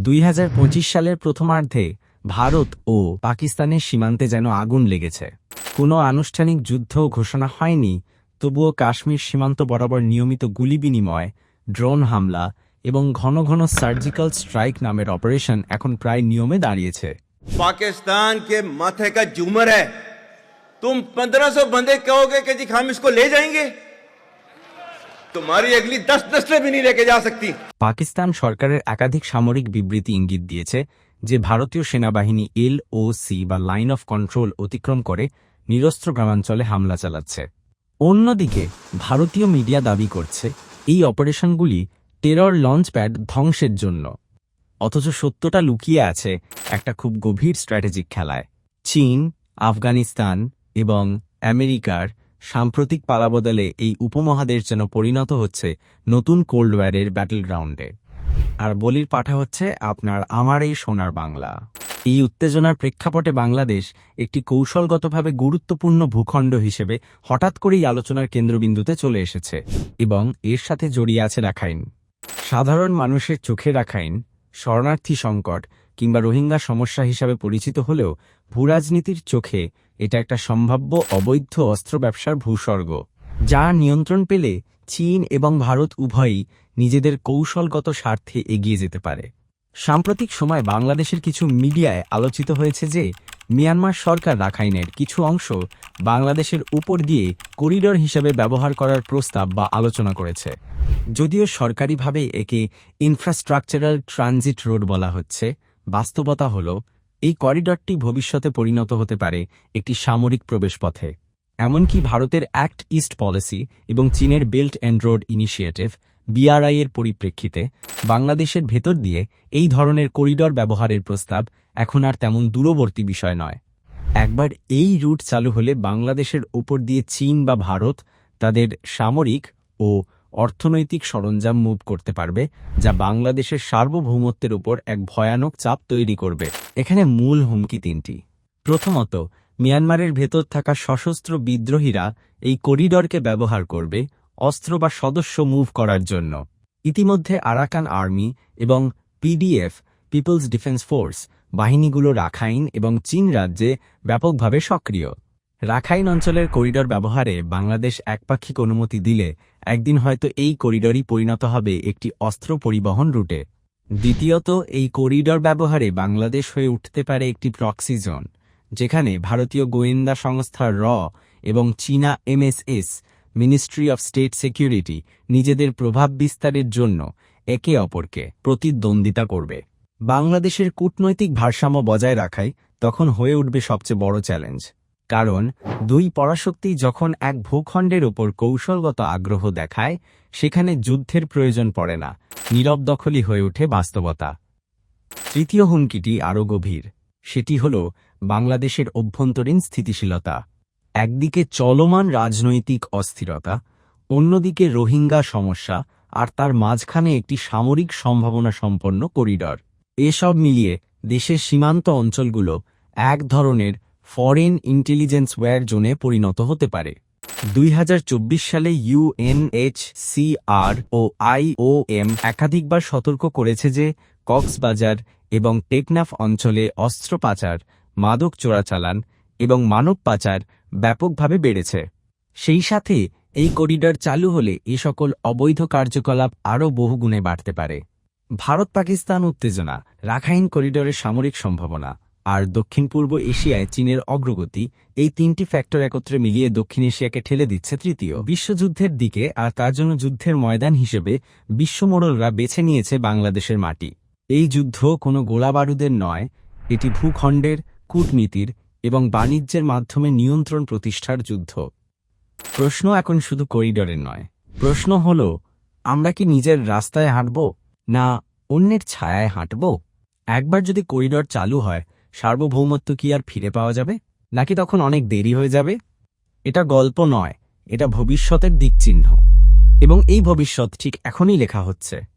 দুই হাজার পঁচিশ সালের প্রথমার্ধে ভারত ও পাকিস্তানের সীমান্তে যেন আগুন লেগেছে। কোনো আনুষ্ঠানিক যুদ্ধ ঘোষণা হয়নি, তবুও কাশ্মীর সীমান্ত বরাবর নিয়মিত গুলি বিনিময়, ড্রোন হামলা এবং ঘন ঘন সার্জিক্যাল স্ট্রাইক নামের অপারেশন এখন প্রায় নিয়মে দাঁড়িয়েছে। পাকিস্তান কে তুম পনেরোশো বন্দে কহোগে কে জিখাম ইসকো লে যাएंगे তোমারই এগুলি দশ নসলে ভি নি যা সকতি পাকিস্তান সরকারের একাধিক সামরিক বিবৃতি ইঙ্গিত দিয়েছে যে ভারতীয় সেনাবাহিনী এলওসি বা লাইন অফ কন্ট্রোল অতিক্রম করে নিরস্ত্র গ্রামাঞ্চলে হামলা চালাচ্ছে। অন্যদিকে, ভারতীয় মিডিয়া দাবি করছে এই অপারেশনগুলি টেরর লঞ্চ প্যাড ধ্বংসের জন্য। অথচ সত্যটা লুকিয়ে আছে একটা খুব গভীর স্ট্র্যাটেজিক খেলায়। চীন, আফগানিস্তান এবং আমেরিকার সাম্প্রতিক পালাবদলে এই উপমহাদেশ যেন পরিণত হচ্ছে নতুন কোল্ড ওয়ারের ব্যাটল গ্রাউন্ডে আর বলির পাঠা হচ্ছে আপনার আমার এই সোনার বাংলা। এই উত্তেজনার প্রেক্ষাপটে বাংলাদেশ একটি কৌশলগতভাবে গুরুত্বপূর্ণ ভূখণ্ড হিসেবে হঠাৎ করেই আলোচনার কেন্দ্রবিন্দুতে চলে এসেছে এবং এর সাথে জড়িয়ে আছে রাখাইন। সাধারণ মানুষের চোখে রাখাইন, শরণার্থী সংকট কিংবা রোহিঙ্গা সমস্যা হিসাবে পরিচিত হলেও ভূরাজনীতির চোখে এটা একটা সম্ভাব্য অবৈধ অস্ত্র ব্যবসার ভূস্বর্গ, যা নিয়ন্ত্রণ পেলে চীন এবং ভারত উভয়ই নিজেদের কৌশলগত স্বার্থে এগিয়ে যেতে পারে। সাম্প্রতিক সময় বাংলাদেশের কিছু মিডিয়ায় আলোচিত হয়েছে যে মিয়ানমার সরকার রাখাইনের কিছু অংশ বাংলাদেশের উপর দিয়ে করিডর হিসেবে ব্যবহার করার প্রস্তাব বা আলোচনা করেছে। যদিও সরকারিভাবে একে ইনফ্রাস্ট্রাকচারাল ট্রানজিট রোড বলা হচ্ছে বাস্তবতা হল, এই করিডরটি ভবিষ্যতে পরিণত হতে পারে একটি সামরিক প্রবেশপথে। এমনকি ভারতের অ্যাক্ট ইস্ট পলিসি এবং চীনের belt and road initiative, BRI এর পরিপ্রেক্ষিতে, বাংলাদেশের ভেতর দিয়ে এই ধরনের করিডর ব্যবহারের প্রস্তাব এখন আর তেমন দূরবর্তী বিষয় নয়। একবার এই রুট চালু হলে বাংলাদেশের ওপর দিয়ে চীন বা ভারত তাদের সামরিক ও অর্থনৈতিক সরঞ্জাম মুভ করতে পারবে, যা বাংলাদেশের সার্বভৌমত্বের উপর এক ভয়ানক চাপ তৈরি করবে। এখানে মূল হুমকি তিনটি। প্রথমত, মিয়ানমারের ভেতর থাকা সশস্ত্র বিদ্রোহীরা এই করিডরকে ব্যবহার করবে অস্ত্র বা সদস্য মুভ করার জন্য। ইতিমধ্যে আরাকান আর্মি এবং পিডিএফ, পিপলস ডিফেন্স ফোর্স, বাহিনীগুলো রাখাইন এবং চীন রাজ্যে ব্যাপকভাবে সক্রিয়। রাখাইন অঞ্চলের করিডর ব্যবহারে বাংলাদেশ একপাক্ষিক অনুমতি দিলে একদিন হয়তো এই করিডরই পরিণত হবে একটি অস্ত্র পরিবহন রুটে। দ্বিতীয়ত, এই করিডর ব্যবহারে বাংলাদেশ হয়ে উঠতে পারে একটি প্রক্সি জোন, যেখানে ভারতীয় গোয়েন্দা সংস্থা র এবং চীনা MSS, ministry of state security, নিজেদের প্রভাব বিস্তারের জন্য একে অপরকে প্রতিদ্বন্দ্বিতা করবে। বাংলাদেশের কূটনৈতিক ভারসাম্য বজায় রাখাই তখন হয়ে উঠবে সবচেয়ে বড় চ্যালেঞ্জ। কারণ দুই পরাশক্তি যখন এক ভূখণ্ডের ওপর কৌশলগত আগ্রহ দেখায়, সেখানে যুদ্ধের প্রয়োজন পড়ে না, নীরব দখলই হয়ে ওঠে বাস্তবতা। তৃতীয় হুমকিটি আরও গভীর, সেটি হল বাংলাদেশের অভ্যন্তরীণ স্থিতিশীলতা। একদিকে চলমান রাজনৈতিক অস্থিরতা, অন্যদিকে রোহিঙ্গা সমস্যা আর তার মাঝখানে একটি সামরিক সম্ভাবনা সম্পন্ন করিডর। এসব মিলিয়ে দেশের সীমান্ত অঞ্চলগুলো এক ধরনের ফরেন ইন্টেলিজেন্স ওয়্যার জোনে পরিণত হতে পারে। দুই হাজার চব্বিশ সালে ইউএনএইচসিআর ও আইওএম একাধিকবার সতর্ক করেছে যে কক্সবাজার এবং টেকনাফ অঞ্চলে অস্ত্র পাচার, মাদক চোরাচালান এবং মানব পাচার ব্যাপকভাবে বেড়েছে। সেই সাথে এই করিডর চালু হলে এ সকল অবৈধ কার্যকলাপ আরও বহুগুণে বাড়তে পারে। ভারত পাকিস্তান উত্তেজনা, রাখাইন করিডরের সামরিক সম্ভাবনা আর দক্ষিণ পূর্ব এশিয়ায় চীনের অগ্রগতি, এই তিনটি ফ্যাক্টর একত্রে মিলিয়ে দক্ষিণ এশিয়াকে ঠেলে দিচ্ছে তৃতীয়। বিশ্বযুদ্ধের দিকে আর তার জন্য যুদ্ধের ময়দান হিসেবে বিশ্বমোড়লরা বেছে নিয়েছে বাংলাদেশের মাটি। এই যুদ্ধ কোনো গোলাবারুদের নয়, এটি ভূখণ্ডের, কূটনীতির এবং বাণিজ্যের মাধ্যমে নিয়ন্ত্রণ প্রতিষ্ঠার যুদ্ধ। প্রশ্ন এখন শুধু করিডরের নয়। প্রশ্ন হল, আমরা কি নিজের রাস্তায় হাঁটব? না, অন্যের ছায়ায় হাঁটব? একবার যদি করিডর চালু হয় সার্বভৌমত্ব কি আর ফিরে পাওয়া যাবে? নাকি তখন অনেক দেরি হয়ে যাবে? এটা গল্প নয়, এটা ভবিষ্যতের দিকচিহ্ন। এবং এই ভবিষ্যৎ ঠিক এখনই লেখা হচ্ছে।